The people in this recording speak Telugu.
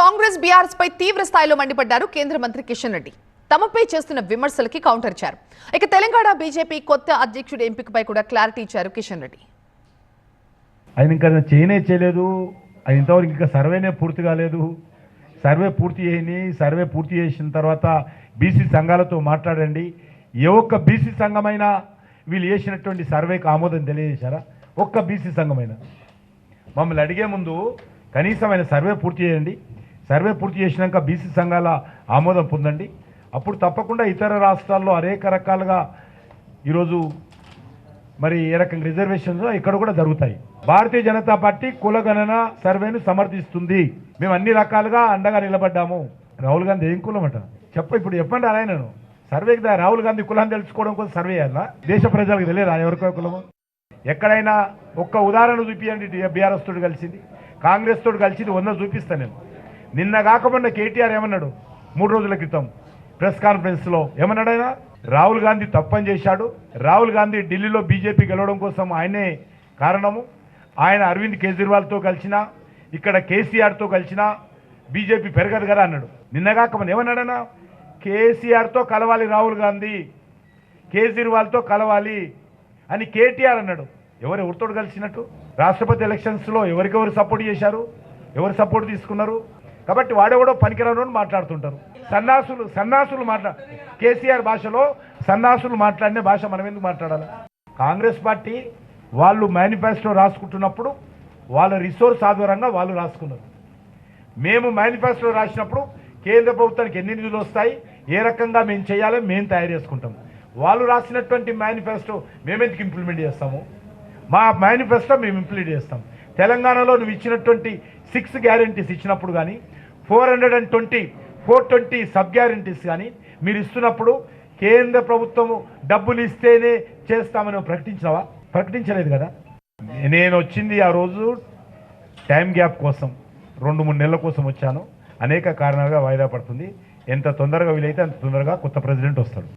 కాంగ్రెస్ బీఆర్ఎస్ పై తీవ్ర స్థాయిలో మండిపడ్డారు కేంద్ర మంత్రి కిషన్ రెడ్డి. తమపై చేస్తున్న విమర్శలకి కౌంటర్ ఇచ్చారు. ఇక తెలంగాణ బీజేపీ కొత్త అధ్యక్షుడి ఎంపికపై కూడా క్లారిటీ ఇచ్చారు కిషన్ రెడ్డి. ఆయన ఇంకా చేయనే చేయలేదు. ఆయన ఇంతవరకు ఇంకా సర్వేనే పూర్తి కాలేదు. సర్వే పూర్తి చేయని సర్వే పూర్తి చేసిన తర్వాత బీసీ సంఘాలతో మాట్లాడండి. ఏ ఒక్క బీసీ సంఘమైనా వీళ్ళు చేసినటువంటి సర్వేకి ఆమోదం తెలియజేశారా? ఒక్క బీసీ సంఘమైనా? మమ్మల్ని అడిగే ముందు కనీసం ఆయన సర్వే పూర్తి చేయండి. సర్వే పూర్తి చేసినాక బీసీ సంఘాల ఆమోదం పొందండి. అప్పుడు తప్పకుండా ఇతర రాష్ట్రాల్లో అనేక రకాలుగా ఈరోజు మరి ఏ రకంగా రిజర్వేషన్స్ ఇక్కడ కూడా జరుగుతాయి. భారతీయ జనతా పార్టీ కులగణన సర్వేను సమర్థిస్తుంది. మేము అన్ని రకాలుగా అండగా నిలబడ్డాము. రాహుల్ గాంధీ ఏం కులం అంట? చెప్ప ఇప్పుడు చెప్పండి అలా నేను సర్వేకి రాహుల్ గాంధీ కులాన్ని తెలుసుకోవడం కోసం సర్వే చేయాలా? దేశ ప్రజలకు తెలియదా? ఎవరికో కులము? ఎక్కడైనా ఒక్క ఉదాహరణ చూపించండి బీఆర్ఎస్ తోటి కలిసింది. కాంగ్రెస్ తోడు కలిసింది వంద చూపిస్తాను నేను. నిన్న కాకమున్న కేటీఆర్ ఏమన్నాడు? మూడు రోజుల క్రితం ప్రెస్ కాన్ఫరెన్స్లో ఏమన్నాడు ఆయన రాహుల్ గాంధీ తప్పని చేశాడు. రాహుల్ గాంధీ ఢిల్లీలో బీజేపీ గెలవడం కోసం ఆయనే కారణము. ఆయన అరవింద్ కేజ్రీవాల్తో కలిసిన ఇక్కడ కేసీఆర్తో కలిసిన బీజేపీ పెరగదు కదా అన్నాడు. నిన్న కాకముందు కేసీఆర్తో కలవాలి రాహుల్ గాంధీ. కేజ్రీవాల్తో కలవాలి అని కేటీఆర్ అన్నాడు. ఎవరు ఎవరితో కలిసినట్టు? రాష్ట్రపతి ఎలక్షన్స్లో ఎవరికెవరు సపోర్ట్ చేశారు? ఎవరు సపోర్ట్ తీసుకున్నారు? కాబట్టి వాడెవడో పనికిరాను అని మాట్లాడుతుంటారు. సన్నాసులు సన్నాసులు మాట్లా కేసీఆర్ భాషలో సన్నాసులు మాట్లాడిన భాష మనం ఎందుకు మాట్లాడాలి? కాంగ్రెస్ పార్టీ వాళ్ళు మేనిఫెస్టో రాసుకుంటున్నప్పుడు వాళ్ళ రిసోర్స్ ఆధారంగా వాళ్ళు రాసుకున్నారు. మేము మేనిఫెస్టో రాసినప్పుడు కేంద్ర ప్రభుత్వానికి ఎన్ని నిధులు వస్తాయి ఏ రకంగా మేము చేయాలో మేము తయారు చేసుకుంటాం. వాళ్ళు రాసినటువంటి మేనిఫెస్టో మేమెందుకు ఇంప్లిమెంట్ చేస్తాము? మా మేనిఫెస్టో మేము ఇంప్లిమెంట్ చేస్తాం. తెలంగాణలో నువ్వు ఇచ్చినటువంటి సిక్స్ గ్యారంటీస్ ఇచ్చినప్పుడు కానీ four hundred and twenty four twenty sub guarantees కానీ మీరు ఇస్తున్నప్పుడు కేంద్ర ప్రభుత్వము డబ్బులు ఇస్తేనే చేస్తామని ప్రకటించినావా? ప్రకటించలేదు కదా? నేను వచ్చింది ఆ రోజు టైం గ్యాప్ కోసం రెండు మూడు నెలల కోసం వచ్చాను. అనేక కారణాలుగా వాయిదా పడుతుంది. ఎంత తొందరగా వీలైతే అంత తొందరగా కొత్త ప్రెసిడెంట్ వస్తాడు.